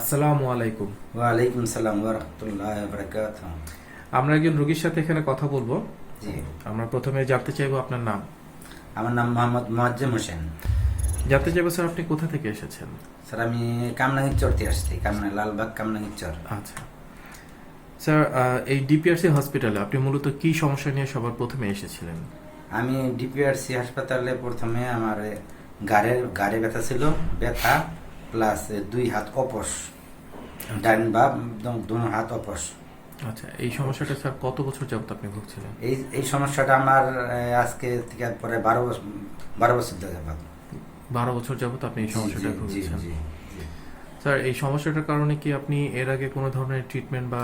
আসসালামু আলাইকুম। ওয়ালাইকুম সালাম ওরহমতুল্লাহ বরকাত আমরা একজন রোগীর সাথে এখানে কথা বলব। জি। আমরা প্রথমে জানতে চাইব আপনার নাম। আমার নাম মোহাম্মদ মোয়াজ্জেম হোসেন। জানতে চাইব স্যার আপনি কোথা থেকে এসেছেন? স্যার আমি কামনাঙ্গির চর থেকে আসছি কামনা লালবাগ কামনাঙ্গির চর। আচ্ছা। স্যার এই ডিপিআরসি হসপিটালে আপনি মূলত কি সমস্যা নিয়ে সবার প্রথমে এসেছিলেন? আমি ডিপিআরসি হাসপাতালে প্রথমে আমার গাড়ের গাড়ে ব্যথা ছিল ব্যথা। প্লাস দুই হাত অপস ডান বা দু- দুনো হাত অপস। আচ্ছা এই সমস্যাটা স্যার কত বছর যাবত আপনি ভুগছিলেন? এই এই সমস্যাটা আমার আজকে থেকে পরে বারো বছর বারো বছর যাবত। বারো বছর যাবত আপনি এই সমস্যাটা ভুগছেন। স্যার এই সমস্যাটার কারণে কি আপনি এর আগে কোনো ধরনের ট্রিটমেন্ট বা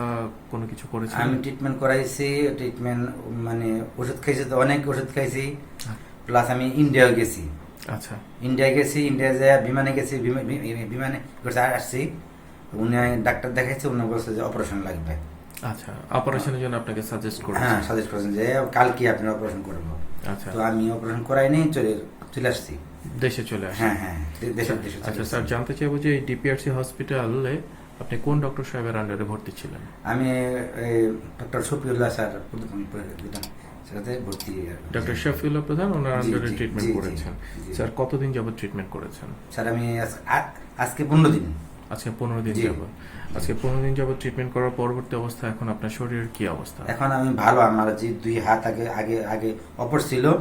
কোনো কিছু করেছেন আমি ট্রিটমেন্ট করাইছি ট্রিটমেন্ট মানে ওষুধ খাইছি তো অনেক ওষুধ খাইছি। প্লাস আমি ইন্ডিয়া গেছি। আচ্ছা। ইন্ডিয়া গেছি ইন্ডিয়া যে বিমানে গেছি বিমানে আসছি। উনি ডাক্তার দেখাইছে উনি বলছে যে অপারেশন লাগবে। আচ্ছা অপারেশনের জন্য আপনাকে সাজেস্ট করব হ্যাঁ সাজেস্ট করেছেন যে কালকে আপনি অপারেশন করব। আচ্ছা। তো আমি অপারেশন করাইনি চলে চলে আসছি। দেশে চলে আসেন হ্যাঁ হ্যাঁ দে- দেশের দেশে আচ্ছা স্যার জানতে চাইব যে ডিপিআরসি হসপিটালে আপনি কোন ডক্টর সাহেবের আন্ডারে ভর্তি ছিলেন? আমি ডক্টর শফিউল্লাহ স্যার ভর্তি ডক্টর শফিউল্লাহ প্রধান ওনার আন্ডারে ট্রিটমেন্ট করেছেন। স্যার কতদিন যাবত ট্রিটমেন্ট করেছেন? স্যার আমি আজকে পনেরো দিন। আজকে পনেরো দিন। যাবত আজকে পনেরো দিন যাবত ট্রিটমেন্ট করার পরবর্তী অবস্থা এখন আপনার শরীরের কি অবস্থা? এখন আমি ভালো আমার যে দুই হাত আগে আগে আগে অপর ছিল।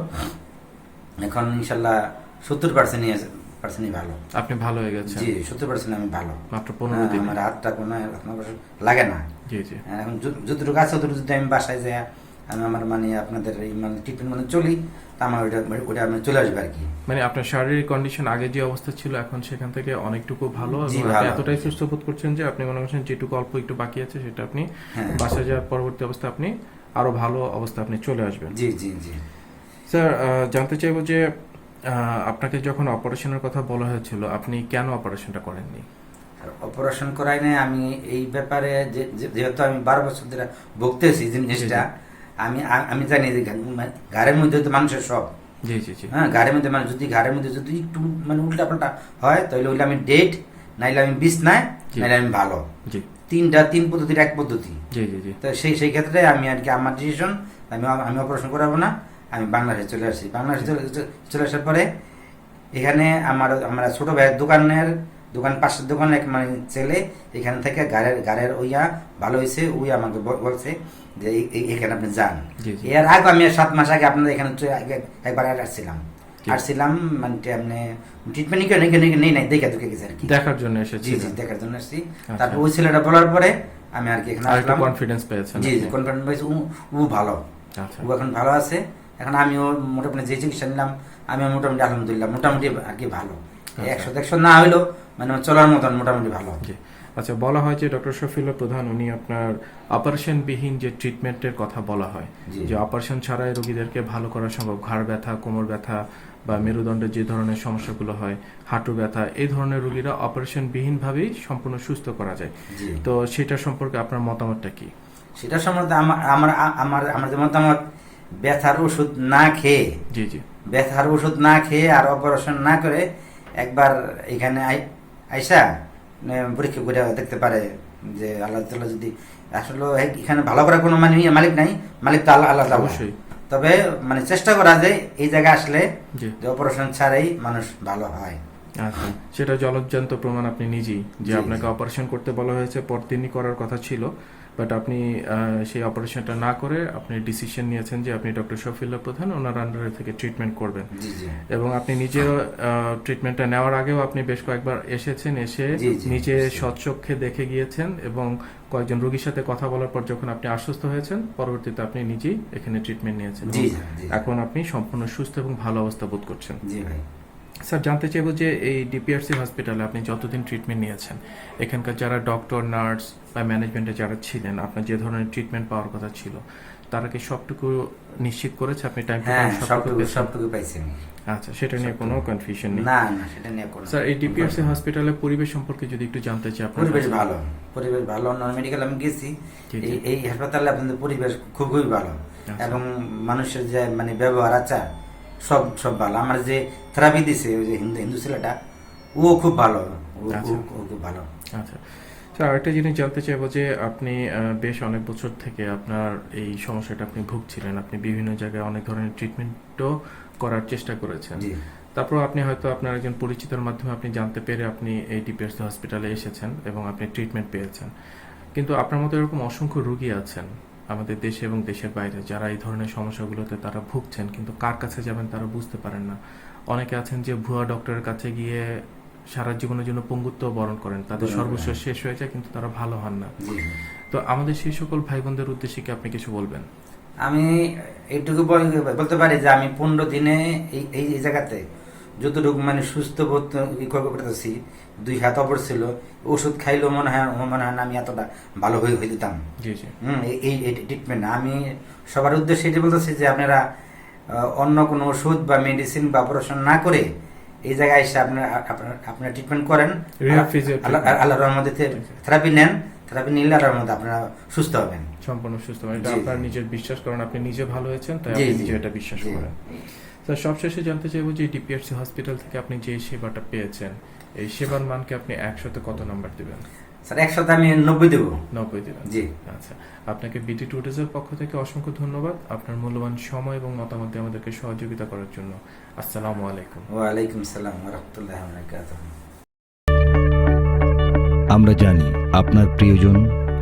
এখন ইনশাল্লাহ সত্তর পার্সেন্ট পার্সেন্টই ভালো। আপনি ভালো হয়ে গেছেন? জি সত্তর পার্সেন্ট আমি ভালো। মাত্র পনেরো হ্যাঁ, দিন? আমার হাতটা কোনো লাগে না। জি জি। এখন যত- যতটুকু আছে ততটুকু যদি আমি বাসায় যাই আমি আমার মানে আপনাদের এই মানে ট্রিটমেন্ট মানে চলি তা আমার ওইটা ওইটা আমি চলে আসবে আর কি মানে আপনার শারীরিক কন্ডিশন আগে যে অবস্থা ছিল এখন সেখান থেকে অনেকটুকু ভালো আপনি এতটাই সুস্থ বোধ করছেন যে আপনি মনে করছেন যেটুকু অল্প একটু বাকি আছে সেটা আপনি হ্যাঁ। বাসায় যাওয়ার পরবর্তী অবস্থা আপনি আরও ভালো অবস্থা আপনি চলে আসবেন। জি জি জি। স্যার জানতে চাইব যে আপনাকে যখন অপারেশনের কথা বলা হয়েছিল আপনি কেন অপারেশনটা করেননি? অপারেশন করাই নাই আমি এই ব্যাপারে যেহেতু আমি বারো বছর ধরে ভুগতেছি জিনিসটা আমি আমি জানি যে গাড়ির মধ্যে তো মানুষের সব। জি জি জি। হ্যাঁ গাড়ির মধ্যে মানুষ যদি গাড়ির মধ্যে যদি একটু মানে উল্টা পাল্টা হয় তাহলে ওইটা আমি ডেট নাইলে আমি বিষ নাই। নাইলে আমি ভালো। জি। তিনটা তিন পদ্ধতির এক পদ্ধতি। জি জি জি। তো সেই সেই ক্ষেত্রে আমি আর কি আমার ডিসিশন আমি আমি অপারেশন করাবো না আমি বাংলাদেশে চলে আসি। বাংলাদেশে চলে চলে আসার পরে এখানে আমার আমার ছোট ভাইয়ের দোকানের দোকান পাশের দোকান এক মানে ছেলে এখান থেকে গাড়ির গাড়ির ওইয়া ভালো হয়েছে ওই আমাকে বলছে যে এখানে আপনি যান। জি, জি। এর আগে আমি সাত মাস আগে আপনাদের এখানে একবার আসছিলাম। আসছিলাম মানে আপনি ট্রিটমেন্ট নেই নাই দেখে দুকে গেছে আর কি। দেখার জন্য এসেছি। জি দেখার জন্য আসছি। আচ্ছা। তারপর ওই ছেলেটা বলার পরে আমি আর কি এখানে আসলাম। কনফিডেন্স পেয়েছেন জি জি আপনি। কনফিডেন্ট ও ভালো। আচ্ছা। ও এখন ভালো আছে। এখন আমিও মোটামুটি যে চিকিৎসা নিলাম আমি মোটামুটি আলহামদুলিল্লাহ মোটামুটি আর কি ভালো। আচ্ছা। একশো একশো না হইলেও মানে চলার মতন মোটামুটি ভালো। আচ্ছা বলা হয় যে ডক্টর শফিউল্লাহ প্রধান উনি আপনার অপারেশন বিহীন যে ট্রিটমেন্টের কথা বলা হয় যে অপারেশন ছাড়াই রোগীদেরকে ভালো করা সম্ভব ঘাড় ব্যথা কোমর ব্যথা বা মেরুদণ্ডের যে ধরনের সমস্যাগুলো হয় হাঁটু ব্যথা এই ধরনের রোগীরা অপারেশন বিহীন ভাবেই সম্পূর্ণ সুস্থ করা যায়। তো সেটা সম্পর্কে আপনার মতামতটা কি? সেটা সম্বন্ধে আমার আমার আমার মতামত ব্যথার ওষুধ না খেয়ে জি জি। ব্যথার ওষুধ না খেয়ে আর অপারেশন না করে একবার এখানে আই- আইসা মানে পরীক্ষা করে দেখতে পারে যে আল্লাহ তাল্লাহ যদি আসলে এখানে ভালো করার কোনো মানে ইয়ে মালিক নাই মালিক তো আল্লাহ আল্লাহ অবশ্যই। তবে মানে চেষ্টা করা যায় এই জায়গায় আসলে যে অপারেশন ছাড়াই মানুষ ভালো হয়। আচ্ছা সেটা জলজ্জান্ত প্রমাণ আপনি নিজেই যে আপনাকে অপারেশন করতে বলা হয়েছে পরদিনই করার কথা ছিল। বাট আপনি সেই অপারেশনটা না করে আপনি ডিসিশন নিয়েছেন যে আপনি ডক্টর শফিল্লা প্রধান ওনার আন্ডারে থেকে ট্রিটমেন্ট করবেন। এবং আপনি নিজেও ট্রিটমেন্টটা নেওয়ার আগেও আপনি বেশ কয়েকবার এসেছেন এসে নিজে। সচক্ষে দেখে গিয়েছেন এবং কয়েকজন রোগীর সাথে কথা বলার পর যখন আপনি আশ্বস্ত হয়েছেন পরবর্তীতে আপনি নিজেই এখানে ট্রিটমেন্ট নিয়েছেন। এখন আপনি সম্পূর্ণ সুস্থ এবং ভালো অবস্থা বোধ করছেন। জি ভাই। স্যার জানতে চাইব যে এই ডিপিআরসি হসপিটালে আপনি যতদিন ট্রিটমেন্ট নিয়েছেন এখানকার যারা ডক্টর নার্স বা ম্যানেজমেন্টে যারা ছিলেন আপনার যে ধরনের ট্রিটমেন্ট পাওয়ার কথা ছিল তারা কি সবটুকু নিশ্চিত করেছে আপনি টাইম হ্যাঁ সবটুকু সবটুকু পাইছি আচ্ছা সেটা নিয়ে কোনো কনফিউশন নেই। না না সেটা নিয়ে কোনো স্যার এই ডিপিআরসি হসপিটালের পরিবেশ সম্পর্কে যদি একটু জানতে চাই আপনার পরিবেশ ভালো পরিবেশ ভালো। অন্যান্য মেডিকেল আমি গেছি। এই এই হাসপাতালে আপনাদের পরিবেশ খুব খুবই ভালো। আচ্ছা। এবং মানুষের যে মানে ব্যবহার আচার সব সব ভালো। আমার যে থেরাপি দিছে ওই যে হিন্দু হিন্দু ছেলেটা ও খুব ভালো। ও আচ্ছা। খুব ভালো। আচ্ছা। স্যার আরেকটা জিনিস জানতে চাইব যে আপনি বেশ অনেক বছর থেকে আপনার এই সমস্যাটা আপনি ভুগছিলেন। আপনি বিভিন্ন জায়গায় অনেক ধরনের ট্রিটমেন্টও করার চেষ্টা করেছেন। তারপর আপনি হয়তো আপনার একজন পরিচিতর মাধ্যমে আপনি জানতে পেরে আপনি এই ডিপিএসসি হসপিটালে এসেছেন এবং আপনি ট্রিটমেন্ট পেয়েছেন। কিন্তু আপনার মতো এরকম অসংখ্য রুগী আছেন। আমাদের দেশে এবং দেশের বাইরে যারা এই ধরনের সমস্যাগুলোতে তারা ভুগছেন কিন্তু কার কাছে যাবেন তারা বুঝতে পারেন না। অনেকে আছেন যে ভুয়া ডক্টরের কাছে গিয়ে সারা জীবনের জন্য পঙ্গুত্ব বরণ করেন তাদের সর্বস্ব শেষ হয়ে যায় কিন্তু তারা ভালো হন না। তো আমাদের সেই সকল ভাই বোনদের উদ্দেশ্যে কি আপনি কিছু বলবেন? আমি এইটুকু বলতে পারি যে আমি পনেরো দিনে এই এই এই জায়গাতে যতটুকু মানে সুস্থ বোধ করতেছি দুই হাত অপর ছিল ওষুধ খাইলেও মনে হয় মনে হয় না আমি এতটা ভালো হয়ে হয়ে দিতাম এই- ট্রিটমেন্ট আমি সবার উদ্দেশ্যে এটি বলতেছি যে আপনারা অন্য কোনো ওষুধ বা মেডিসিন বা অপারেশন না করে এই জায়গায় এসে আপনার আপনার ট্রিটমেন্ট করেন। আল্লাহ। রহমতে থেরাপি নেন। থেরাপি নিলে আল্লাহর মধ্যে আপনারা সুস্থ হবেন। সম্পূর্ণ সুস্থ মানে এটা আপনার নিজের বিশ্বাস করেন আপনি নিজে ভালো হয়েছেন তাই আপনি নিজে এটা বিশ্বাস করেন। স্যার সবশেষে জানতে চাইব যে ডিপিআরসি হসপিটাল থেকে আপনি যে সেবাটা পেয়েছেন এই সেবার মানকে আপনি একশোতে কত নাম্বার দিবেন? স্যার একসাথে আমি নব্বই দেবো। নব্বই দিবেন। জি। আচ্ছা আপনাকে বিটি টুরিজের পক্ষ থেকে অসংখ্য ধন্যবাদ। আপনার মূল্যবান সময় এবং মতামত দিয়ে আমাদেরকে সহযোগিতা করার জন্য। আসসালামু আলাইকুম। ওয়ালাইকুম সালাম রহমতুল্লাহ বারাকাতুহু। আমরা জানি আপনার প্রিয়জন